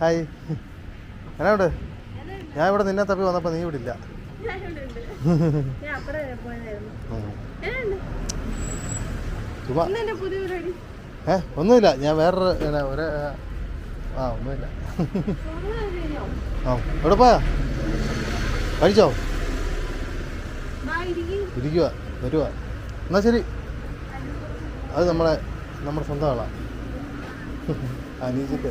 Hi. എന്നാണ്ട് ഞാൻ ഇവിടെ നിന്നെ തപ്പി വന്നപ്പോൾ നീ ഇവിടെ ഇല്ല. ഞാൻ അപ്പുറം വരെ പോയതായിരുന്നു ഉം. ഏതുണ്ട്? ചുമ്മാ ഇന്നെന്റെ ഏ ഒന്നുമില്ല. ഞാൻ വേറൊരു എന്നാ, ആ ഒന്നുമില്ല. ആ എവിടെ പോയാ? കഴിച്ചോ. ഇരിക്കുക വരുക എന്നാ ശരി. അത് നമ്മളെ നമ്മുടെ സ്വന്തം ആളാണ് അനീജിന്റെ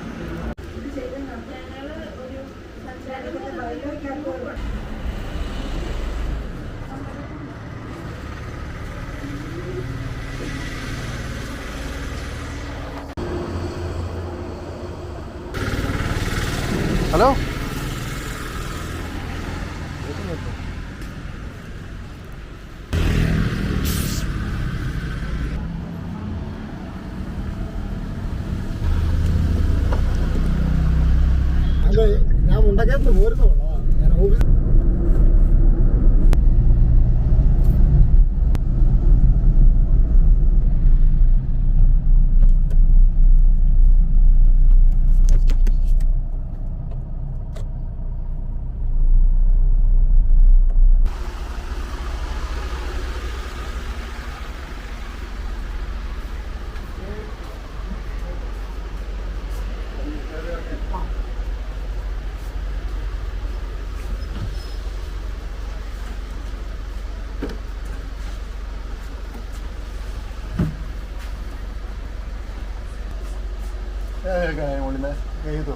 ഏതോ?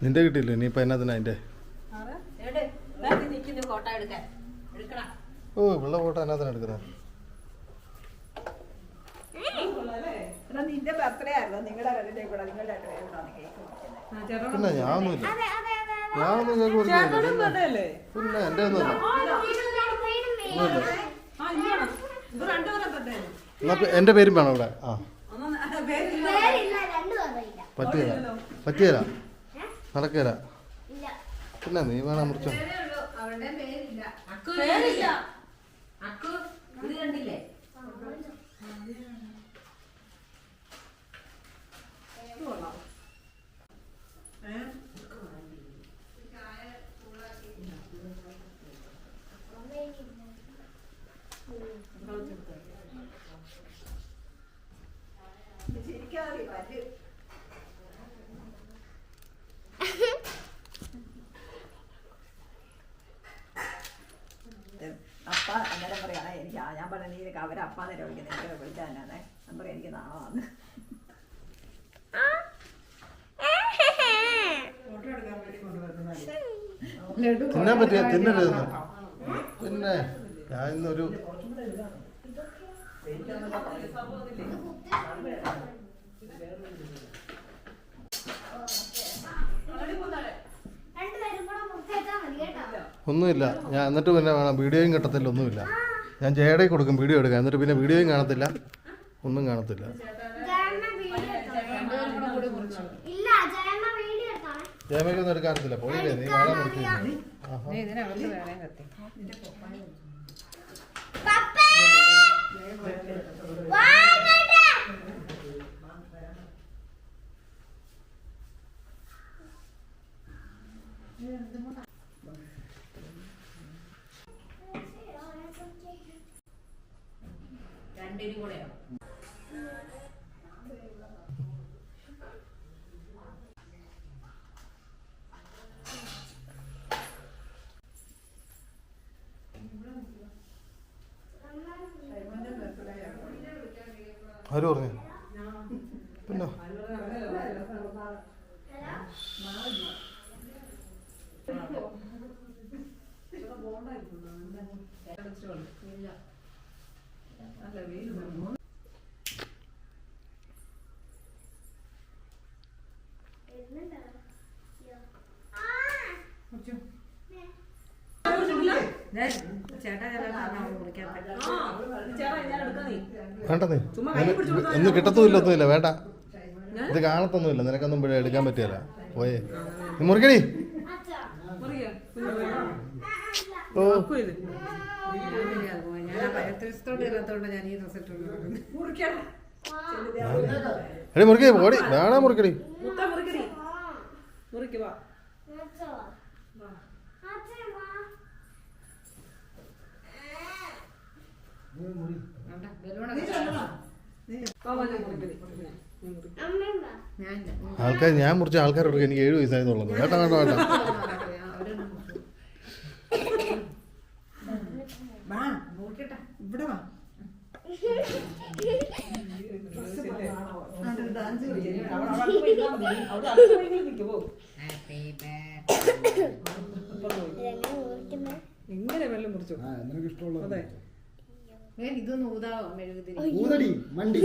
നിന്റെ കിട്ടിയില്ലേ? നീ ഫോട്ടോ എടുക്കാൻ എടുക്കണം ഓ വെള്ള ഫോട്ടോ എന്നാത്തിനാ എടുക്കുന്നത് എടാ, നിന്റെ ബർത്ത്ഡേ ആയിരുന്നു. നിങ്ങളുടെ നിങ്ങളുടെ. പിന്നെ ഞാനൊന്നുമില്ല ഞാനൊന്നും കേക്ക് പിന്നെ എന്റെ ഒന്നുമില്ല. എന്നാ എന്റെ പേരും വേണം ഇവിടെ. ആ. പറ്റിയല്ല പറ്റിയല്ല നടക്കുകയില്ല പിന്നെ നീ വേണം മുറിച്ചോ പേരില്ല. അക്കു പേരില്ല. അക്കു ഇത് കണ്ടില്ലേ അപ്പ അന്നേരം പറയാണ് എനിക്ക് ആ- അവരെ അപ്പ നേരം വിളിക്കുന്നത് എനിക്ക് ഞാൻ പറയാം എനിക്ക് നാളെ തിന്നാൻ പറ്റിയ തിന്നരുത്. പിന്നെ ഞാൻ ഇന്നൊരു ഒന്നുമില്ല. ഞാൻ എന്നിട്ട് പിന്നെ വേണം. വീഡിയോയും കിട്ടത്തില്ല ഒന്നുമില്ല. ഞാൻ ജയടെ കൊടുക്കും വീഡിയോ എടുക്കാം എന്നിട്ട് പിന്നെ വീഡിയോയും കാണത്തില്ല. ഒന്നും കാണത്തില്ല. ഇല്ല ജയമ്മ വീഡിയോ എടുത്താണ് ജയമയ്ക്കൊന്നും എടുക്കാറില്ല പോയില്ലേ? നീ വേറെ മുറിക്കില്ല ആഹാ നീ ഇതിനകത്ത് വേണേ കത്തി രണ്ടിനും കൂടെയോ ആര് പറഞ്ഞു പിന്നെ ഒന്നും കിട്ടത്തുമില്ല ഒന്നുമില്ല വേണ്ട. ഇത് കാണത്തൊന്നുമില്ല നിനക്കൊന്നും പിഴ എടുക്കാൻ പറ്റിയല്ല. പോയേ. നീ മുറിക്കടി ഓ. ഞാൻ ആ പരിസരത്തോട് ഇല്ലാത്തോണ്ട് ഞാൻ ഈ ഡ്രസ് ഇട്ടോണ്ട് എടി മുറിക്കടി പോടി വേണേ മുറിക്കടി മുറിക്കുവാ ഞാൻ ആൾക്കാർ ഞാൻ മുറിച്ച ആൾക്കാരോട് എനിക്ക് ഏഴ് വയസ്സായതുള്ളത് കേട്ടോ കേട്ടോ കേട്ടോ ഇവിടെ വാ ഹാപ്പി എങ്ങനെ വെള്ളം മുറിച്ചു ആ നിനക്ക് ഇഷ്ടമുള്ളത് അതെ. ഊതാവോ മെഴുകുതിരി ഊതടി മണ്ടി.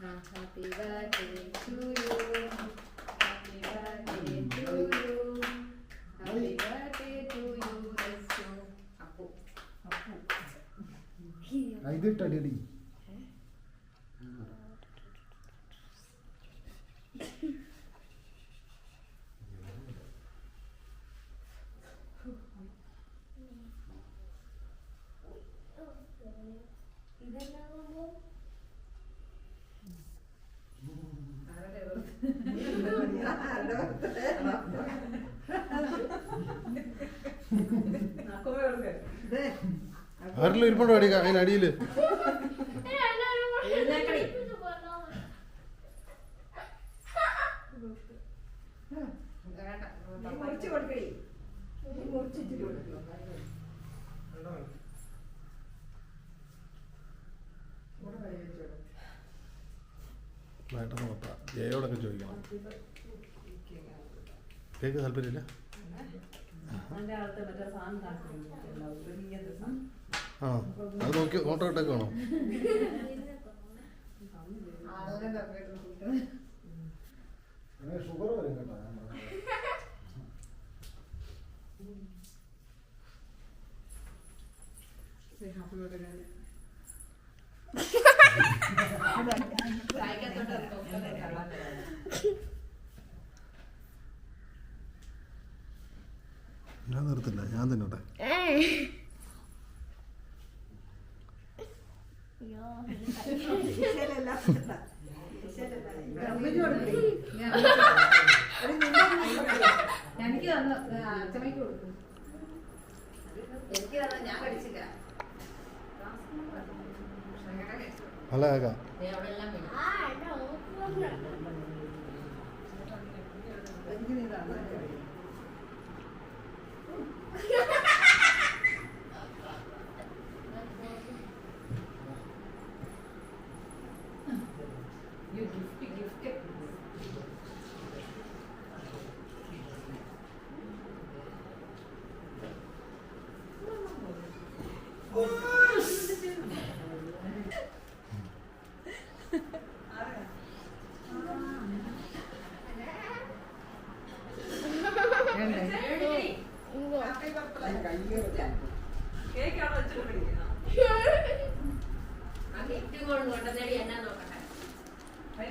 Happy birthday to you happy birthday to you happy birthday to you Lassu Appu ആ, ഇതിട്ടടി ആരെല്ലാം ഇരിപ്പുണ്ടോ അടി അതിനടിയിൽ മുറിച്ച് കൊടുക്കടി മുറിച്ചിട്ട് കൊടുക്കണം വേണ്ട നോക്കാം ജയോടൊക്കെ ചോദിക്കണം കേക്ക് താല്പര്യമില്ല ആ അത് നോക്കി ഫോട്ടോ ഇട്ടേക്കാണോ വേണോ. ഷുഗർ വരും കേട്ടോ ഞാൻ നിർത്തില്ല ഞാൻ തിന്നോട്ടെ. എനിക്ക് തന്നു അച്ഛമ്മയ്ക്ക് കൊടുക്കും എനിക്ക് തന്നു ഞാൻ കഴിച്ചില്ല നല്ല കേക്കാം അവിടെ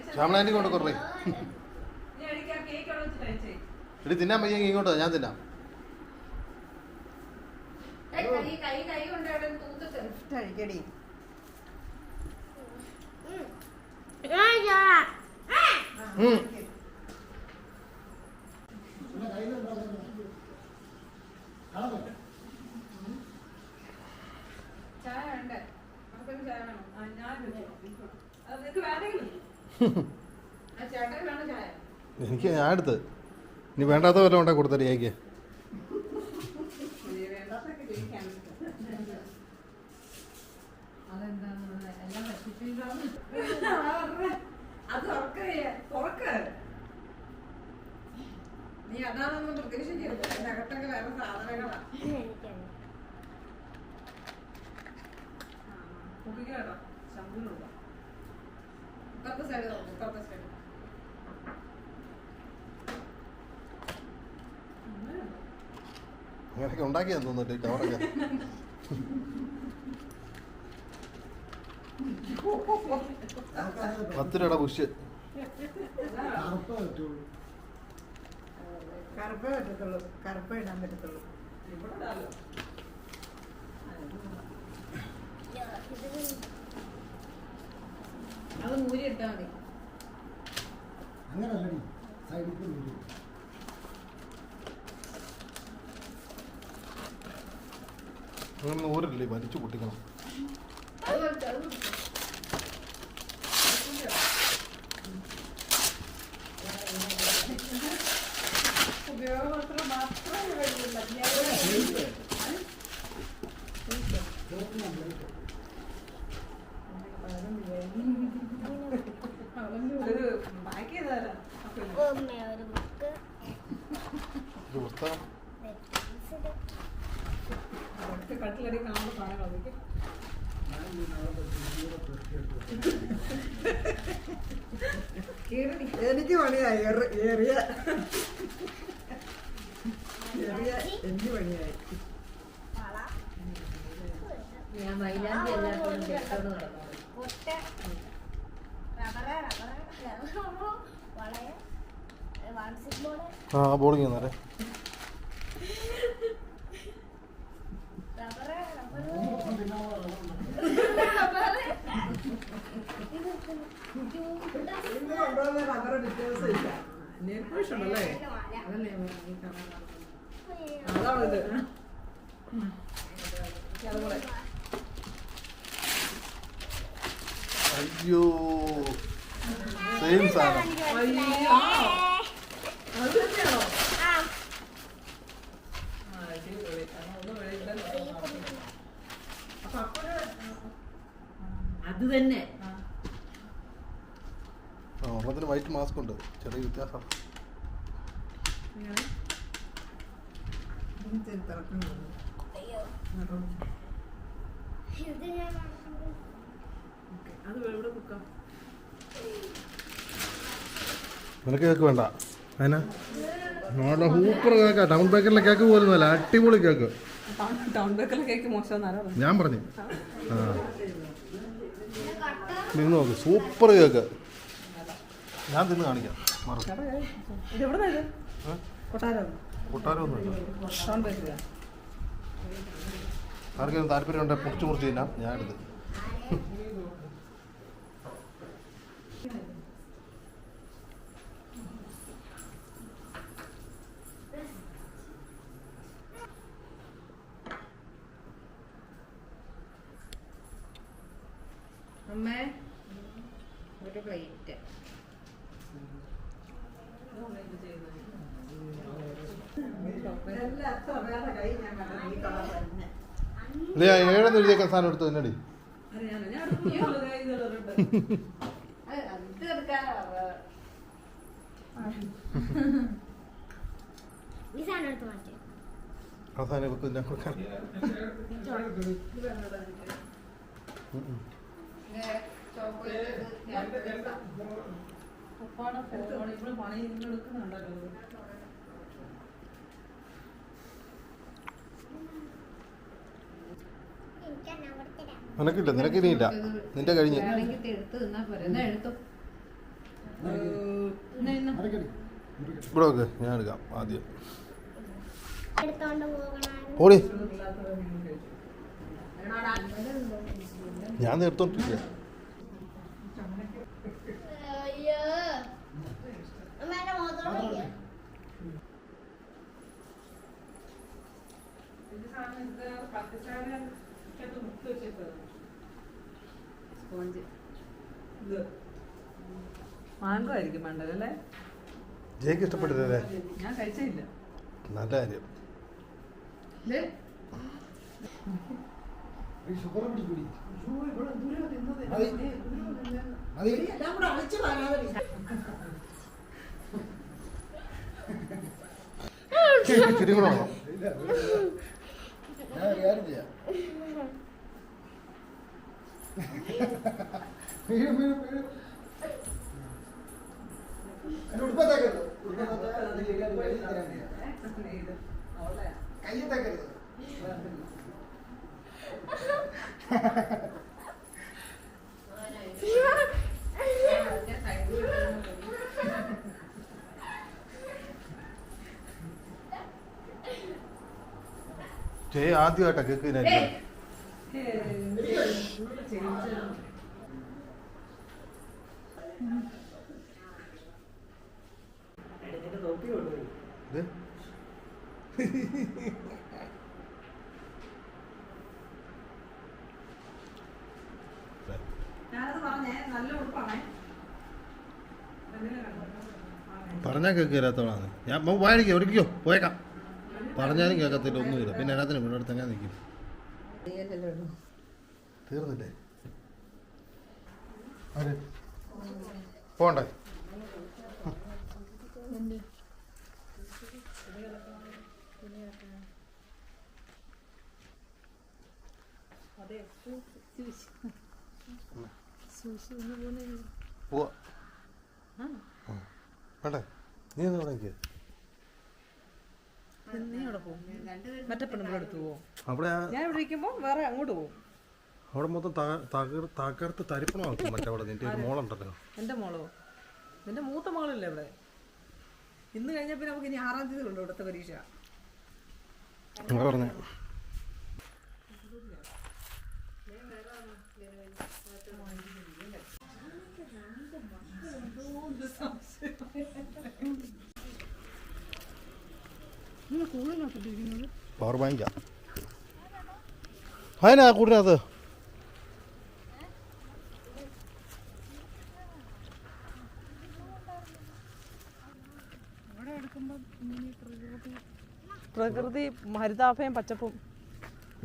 ശ്യാമളാന്റെ കൊണ്ട് കൊറേ എടി തിന്നാൻ പയ്യെങ്കിൽ ഇങ്ങോട്ടോ ഞാൻ തിന്നാം. ഉം. എനിക്ക് ഞാൻ എടുത്ത്. ഇനി വേണ്ടാത്ത വല്ലതും ഉണ്ടാക്കി കൊടുത്തടി തുറക്ക്. നീ അതാണെന്ന് പ്രതീക്ഷിക്കരുത്. അതിന്റെ അകത്തൊക്കെ വേറെ സാധനങ്ങളാ. സൈഡ് ഇപ്പുറത്തെ സൈഡ് അങ്ങനെയൊക്കെ ഉണ്ടാക്കിയാന്ന് തോന്നുന്നു ഈ കവറൊക്കെ. പത്ത് രൂപയുടെ പുഷ് കറുപ്പേ പറ്റത്തുള്ളൂ. കറുപ്പേ ഇടാൻ പറ്റത്തുള്ളൂ. ഊരില്ലേ പൊട്ടിക്കണം അത് കൊടുത്തു അത് കൊടുത്തു ഉപയോഗത്തിന് മാത്രമേ വരുന്നില്ല ഒരു ബാക്ക് ചെയ്താരാ ഒരു ബുക്ക് ഒരു പുസ്തകം അവർക്ക് കട്ടിലടി കാണുന്ന എനിക്ക് പണിയായി ഏറി- ഏറിയ. ഏറിയ എനിക്ക് പണിയായി. ഞാൻ മൈലാഞ്ചി നടന്നു ആ ബോളിങ് തന്നേരെ ഇത് അതുപോലെ അയ്യോ. സെയിം സാധനം. അയ്യോ. അത് തന്നെയാണോ ആ ആ, അടിപൊളി. കാരണം ഒന്നും വെളിയില്ലല്ലോ. അപ്പൊ അപ്പോഴ് തന്നെ ഒരെണ്ണത്തിന് വൈറ്റ് മാസ്ക് ഉണ്ട്. ചെറിയ വ്യത്യാസം. നിനക്ക് കേക്ക് വേണ്ട. അതിനാ? നല്ല സൂപ്പർ കേക്കാ. ടൗൺ ബേക്കറിലെ കേക്ക് പോലും അല്ല. അടിപൊളി കേക്ക്. ടൗൺ ബേക്കറിലെ കേക്ക് മോശമെന്നാരോ ഞാൻ പറഞ്ഞു. ആ. നിന്ന് നോക്ക്. Super cake. ഞാൻ തിന്ന് കാണിക്കാം. ആർക്കെങ്കിലും താല്പര്യം ഉണ്ടെങ്കിൽ മുറിച്ച് മുറിച്ച് തിന്നാം? ഞാൻ എടുത്ത്. അമ്മേ. ഒരു പ്ലേറ്റ് ഏഴെന്ന് എഴുതിയേക്കാൻ സാധനം എടുത്തു എന്നടി? അവസാനം ഞാൻ. ചോക്ലേറ്റ് ഉപ്പാടെ ഫോൺ ഇവിടെ പണി നിങ്ങൾ എടുക്കുന്നുണ്ടല്ലോ നിനക്കില്ല നിനക്കിനിയില്ല. നിന്റെ കഴിഞ്ഞ്. ഇവിടെ വെക്ക് ഞാൻ എടുക്കാം ആദ്യം. ഓടി. ഞാൻ ആയിരിക്കും അല്ലേ? ജയ്ക്ക് ഇഷ്ടപ്പെട്ടില്ലേ ഞാൻ കഴിച്ചില്ല. നല്ല കാര്യം. എന്നെ ഉടുപ്പത്തേക്കരുത് കയ്യത്തേക്കരുത് ജയ് ആദ്യമായിട്ടാ കേക്ക് തിന്നായിരിക്കും തൊപ്പി കൊണ്ടുപോയി ഇത് ഞാനത് പറഞ്ഞേ നല്ല ഉടുപ്പാണേ പറഞ്ഞാൽ കേൾക്കില്ലാത്തോളാണ് ഞാൻ വായിക്കോ ഒരിക്കോ പോയേക്കാം. പറഞ്ഞാലും കേൾക്കത്തില്ല ഒന്നുമില്ല. പിന്നെ എല്ലാത്തിനും ഇവിടെ അടുത്ത് എങ്ങനെ നിൽക്കും. തീർന്നില്ലേ? ആര്? പോണ്ടേ പോവാ. വേണ്ടേ? നീ ഒന്ന് ഇവിടെ നീ അവിടെ പോകും മറ്റേ പെണ്ണുങ്ങളുടെ അടുത്ത് പോകും അവിടെ ഞാൻ ഇവിടെ ഇരിക്കുമ്പോൾ വേറെ അങ്ങോട്ട് പോകും അവിടെ മൊത്തം തകർ- തകർത്ത് തരിപ്പണമാക്കും മറ്റേ അവിടെ നിന്റെ ഒരു മോളുണ്ടല്ലോ. എന്റെ മോളോ? നിന്റെ മൂത്ത മകളില്ലേ ഇവിടെ? ഇന്ന് കഴിഞ്ഞാൽ പിന്നെ നമുക്ക് ഇനി ആറാം തീയതി ഉണ്ട് ഇവിടുത്തെ പരീക്ഷ? പറഞ്ഞേ. പവർ ബാങ്കാ അതിനാ പ്രകൃതി ഹരിതാഭയും പച്ചപ്പും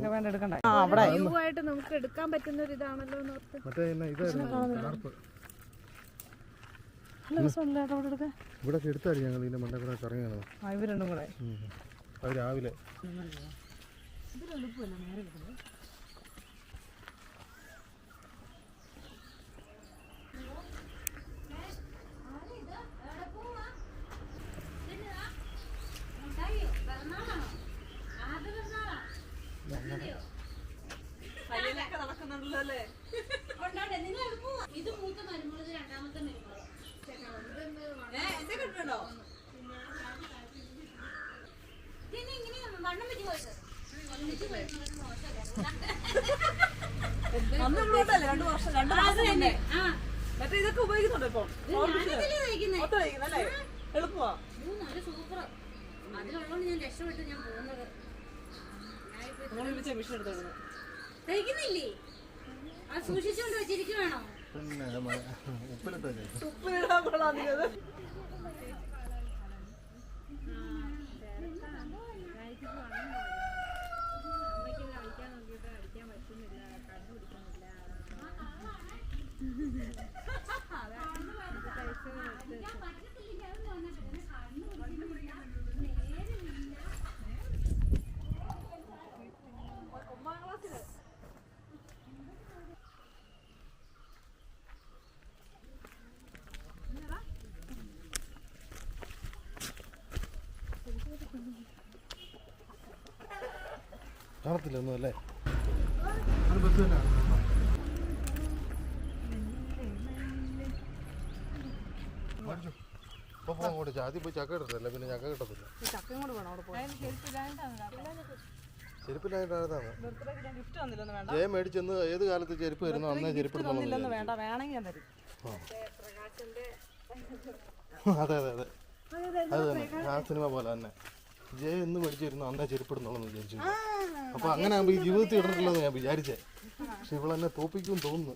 വേണ്ട എടുക്കണ്ടേ. ആ അവിടെ. ആയിട്ട് നമുക്ക് എടുക്കാൻ പറ്റുന്ന ഒരു ഇതാണല്ലോ എന്ന് ഓർത്ത് മറ്റേ എന്നാ ഇതായിരുന്നു കാർപ്പ് നല്ല രസമുണ്ടല്ലോ ഏട്ടാ ഇവിടെ എടുത്താൽ ഞങ്ങൾ ഇതിന്റെ മണ്ട കൂടെ കറങ്ങിയാണ് രണ്ടും കൂടെ. രാവിലെ. മറ്റേ ഇതൊക്കെ ഉപയോഗിക്കുന്നുണ്ടോ ഇപ്പൊ? എളുപ്പമാ. സൂപ്പർ അതിലുള്ളതുകൊണ്ട് ഞാൻ രക്ഷപ്പെട്ട് ഞാൻ പോകുന്നത്. തയ്ക്കുന്നില്ലേ അത് സൂക്ഷിച്ചുകൊണ്ട് വെച്ചിരിക്കുവാണോ. ഉപ്പിലിടാൻ കൊള്ളാം കാണത്തില്ല ഒന്നും അല്ലേ അപ്പോൾ പോകാൻ കൂടി ആദ്യം പോയി ചക്ക കിട്ടത്തില്ല പിന്നെ ചക്ക കിട്ടത്തില്ല. ചെരുപ്പില്ലായിട്ടാണ് ജയ മേടിച്ചെന്ന് ഏത് കാലത്ത് ചെരുപ്പ് വരുന്നു അന്നേ ചെരുപ്പ് അതെ അതെ അതെ. അത് തന്നെ. ആ സിനിമ പോലെ തന്നെ. ജയ എന്ന് മേടിച്ചിരുന്നു അന്നേ ചെരുപ്പിടുന്നുള്ളൂ വിചാരിച്ചു. അപ്പൊ അങ്ങനെ ആകുമ്പോൾ ഈ ജീവിതത്തിൽ ഇടണ്ടല്ലോ ഞാൻ വിചാരിച്ചേ. പക്ഷെ ഇവളെന്നെ തോപ്പിക്കും തോന്നുന്നു.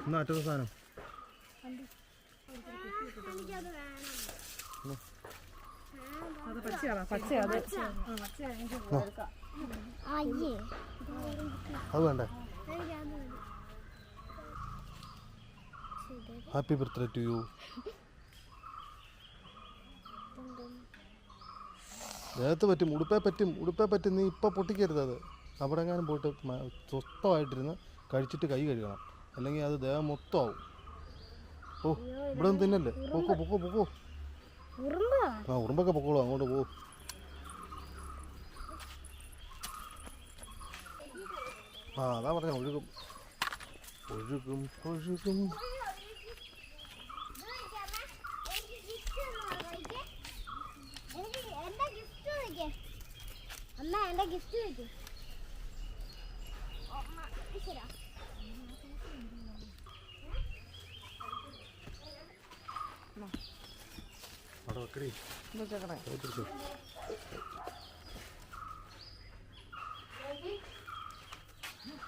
എന്നാ അറ്റത്തെ സാധനം? അത് അയ്യേ അത്. വേണ്ടേ? ഹാപ്പി ബർത്ത്ഡേ ടു യു ദേഹത്ത് പറ്റും ഉടുപ്പേ പറ്റും ഉടുപ്പേ പറ്റും നീ ഇപ്പം പൊട്ടിക്കരുത് അത്. അവിടെങ്ങാനും പോയിട്ട് സ്വസ്ഥമായിട്ടിരുന്ന് കഴിച്ചിട്ട് കൈ കഴുകണം. അല്ലെങ്കിൽ അത് ദേഹം മൊത്തം ആവും ഓ ഇവിടെ ഒന്നും തിന്നല്ലേ? പൊക്കോ പൊക്കോ പൊക്കോ. ആ ഉറുമ്പൊക്കെ പൊക്കോളൂ അങ്ങോട്ട് പോ. ആ അതാ പറഞ്ഞ ഒഴുകും. ഒഴുകും ഒഴുകും. എന്റെ ഗിഫ്റ്റ് വെക്ക് അവിടെ വെക്കടി. പിടിച്ചോ.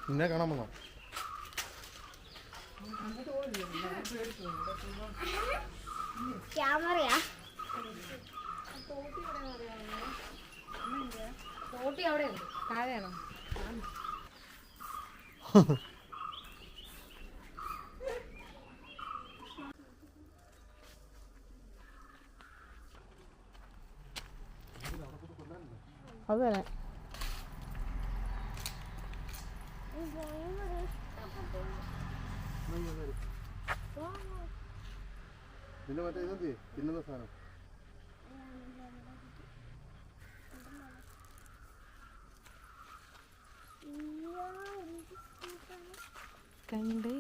നിന്നെ കാണാൻ വന്നോ? ക്യാമറയാ തോട്ടി താഴെയാണോ? അത് പിന്നെ മറ്റേ ഇതെന്തി തിന്നുന്ന സാധനം? കണ്ടേ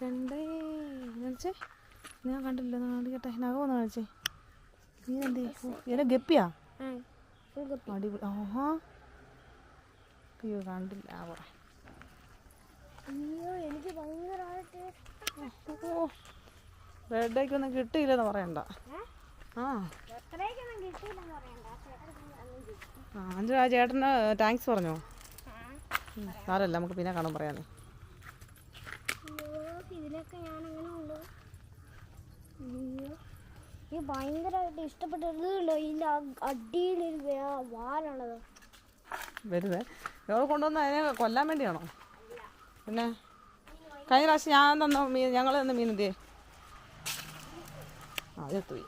കണ്ടേ. കാണിച്ചേ ഞാൻ കണ്ടില്ല. ഒന്ന് നഖം ഒന്ന് കാണിച്ചേ നീ എന്തേ ഗപ്പിയാ? അടിപൊളി. ആഹാ. അയ്യോ കണ്ടില്ല. ആ പറ എനിക്ക് കിട്ടിയില്ലെന്ന് പറയണ്ട. ആ. ആ ചേട്ടന് താങ്ക്സ് പറഞ്ഞോ? സാരമില്ല നമുക്ക് പിന്നെ കാണാൻ പറയാനേ ഈ ഭയങ്കരമായിട്ട് ഇതിന്റെ അടിയിലൊരു വാലുള്ളത് വരുതേ ഇവൾ കൊണ്ടുവന്ന് അതിനെ കൊല്ലാൻ വേണ്ടിയാണോ? പിന്നെ? കഴിഞ്ഞ പ്രാവശ്യം ഞാൻ തന്ന മീൻ ഞങ്ങൾ തന്ന മീൻ എന്തേ ആ അതെത്തുപോയി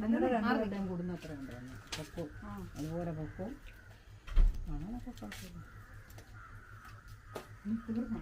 നിങ്ങളുടെ അത്ര ഉണ്ട് പൊക്കും അതുപോലെ പൊക്കും അങ്ങനൊക്കെ കുഴപ്പമില്ല തീർന്നോ